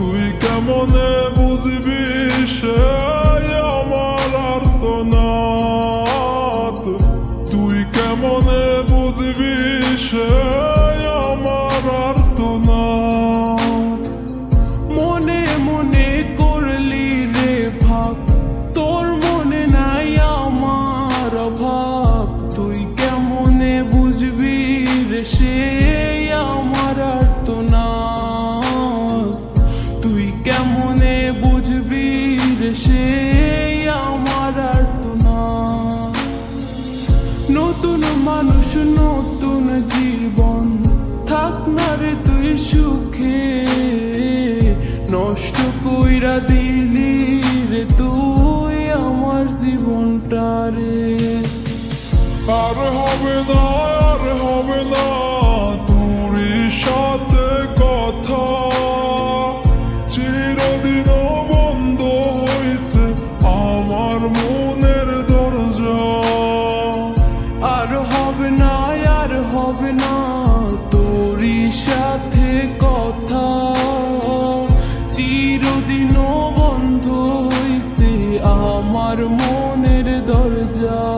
Ooh. কইরা দিলি রে তুই আমার জীবনটা রে আর হবে না আর হবে না। দরজা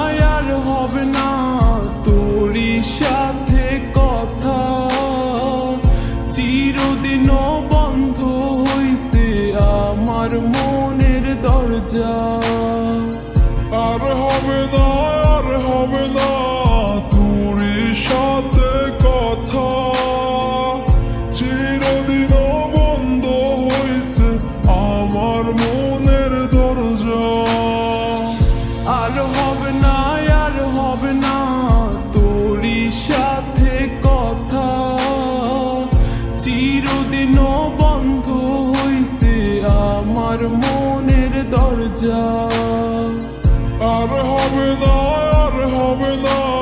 চিরদিন বন্ধ হইছে আমার মনের দরজা। আর হবে না আর হবে না।